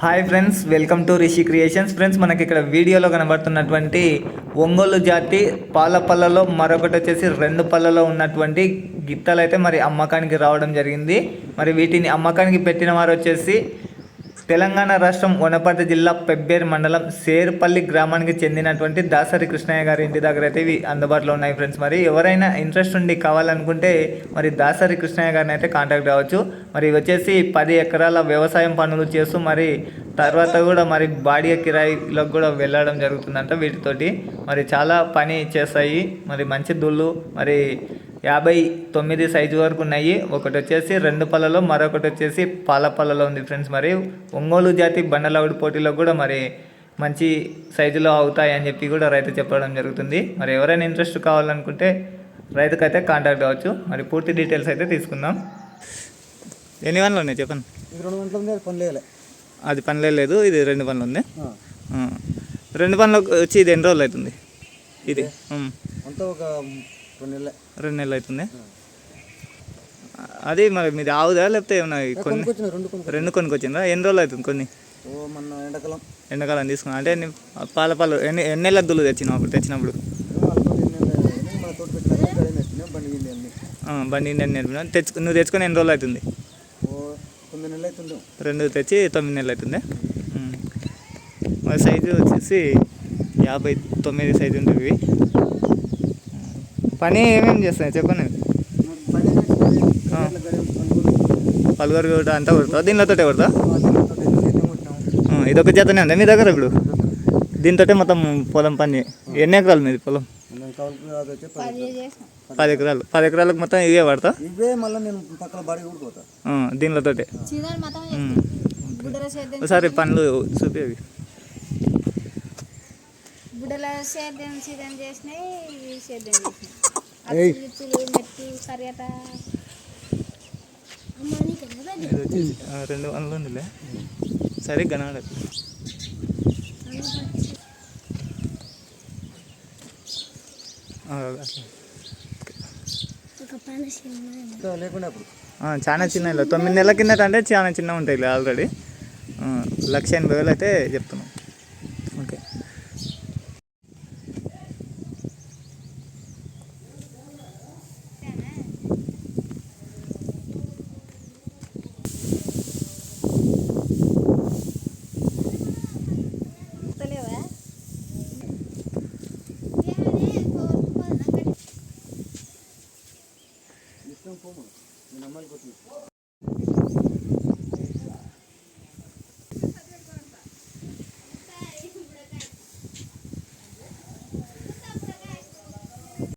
Hi friends welcome to Rishi creations friends మనకి ఇక్కడ వీడియోలో కనబడుతున్నటువంటి ఒంగోలు జాతి పాల పళ్ళలో మరొకటి వచ్చేసి రెండు పళ్ళలో ఉన్నటువంటి గిత్తలు అయితే మరి అమ్మకానికి రావడం జరిగింది. మరి వీటిని అమ్మకానికి పెట్టిన వారు వచ్చేసి తెలంగాణ రాష్ట్రం వనపర్తి జిల్లా పెబ్బేరు మండలం సేర్పల్లి గ్రామానికి చెందినటువంటి దాసరి కృష్ణయ్య గారి ఇంటి దగ్గర అయితే ఇవి అందుబాటులో ఉన్నాయి ఫ్రెండ్స్ మరి ఎవరైనా ఇంట్రెస్ట్ ఉండి కావాలనుకుంటే మరి దాసరి కృష్ణయ్య గారిని అయితే కాంటాక్ట్ అవ్వచ్చు మరి వచ్చేసి పది ఎకరాల వ్యవసాయం పనులు చేస్తూ మరి తర్వాత కూడా మరి బాడీ కిరాయిలకు కూడా వెళ్ళడం జరుగుతుందంట వీటితోటి. మరి చాలా పని చేస్తాయి. మరి మంచి దుళ్ళు మరి యాభై తొమ్మిది సైజు వరకు ఉన్నాయి. ఒకటి వచ్చేసి రెండు పళ్ళలో మరొకటి వచ్చేసి పాల పళ్ళలో ఉంది ఫ్రెండ్స్. మరి ఒంగోలు జాతి బండలవుడి పోటీలో కూడా మరి మంచి సైజులో అవుతాయి అని చెప్పి కూడా రైతు చెప్పడం జరుగుతుంది. మరి ఎవరైనా ఇంట్రెస్ట్ కావాలనుకుంటే రైతుకైతే కాంటాక్ట్ అవ్వచ్చు మరి పూర్తి డీటెయిల్స్ అయితే తీసుకుందాం. ఎన్ని పనులు ఉన్నాయి చెప్పండి. రెండు గంటల ఉంది అది పని లేలే. అది పనిలే లేదు ఇది రెండు పనులు ఉంది. రెండు పనులు వచ్చి ఇది ఎన్ని రోజులు అవుతుంది? ఇది. అంతా ఒక రెండు నెలలే. అవుతుంది? అది మరి మీది ఆవుదా లేకపోతే ఏమన్నా కొన్ని? రెండు కొనుక్కో రెండు కొనుక్కి వచ్చిందా ఎన్ని రోజులు అవుతుంది కొన్ని? ఎండాకాలం. ఎండాకాలం తీసుకున్నా. అంటే పాల పాలు ఎన్ని ఎన్ని నెలల అప్పుడు తెచ్చినప్పుడు? పెట్టినా బండి నేర్పిన తెచ్చుకు నువ్వు తెచ్చుకొని ఎన్ని రోజులు అవుతుంది? రెండు తెచ్చి తొమ్మిది నెలలు అవుతుంది. మరి సైజు వచ్చేసి యాభై తొమ్మిది సైజు ఉంటుంది పని ఏమేమి చేస్తాయి చెప్పండి పలుగురు కూడా అంతా కొడతావు? దీనితోటే కొడతా. ఇదొక జతనే ఉందా మీ దగ్గర ఇప్పుడు? దీంతో మొత్తం పొలం పని ఎన్ని ఎకరాలు మీది పొలం? పది ఎకరాలు. పది ఎకరాలకు మొత్తం ఇవే పడతా ఇవే మళ్ళీ నేను పక్కన బాడీ కూడా పోతా. దీనితోటే ఒకసారి పనులు చూపేవి బుడ్డల సేద్యం సేద్యం చేసినాయి ఇవి సేద్యం చేసినాయి. అచ్చులు మెట్టు కరియట. రెండు పనులు ఉందిలే. సరే లేకుండా చాలా చిన్న తొమ్మిది నెలల కిందట అంటే చాలా చిన్న ఉంటాయి ఆల్రెడీ. లక్ష ఎనభై వేలు అయితే చెప్తున్నాం. 啊！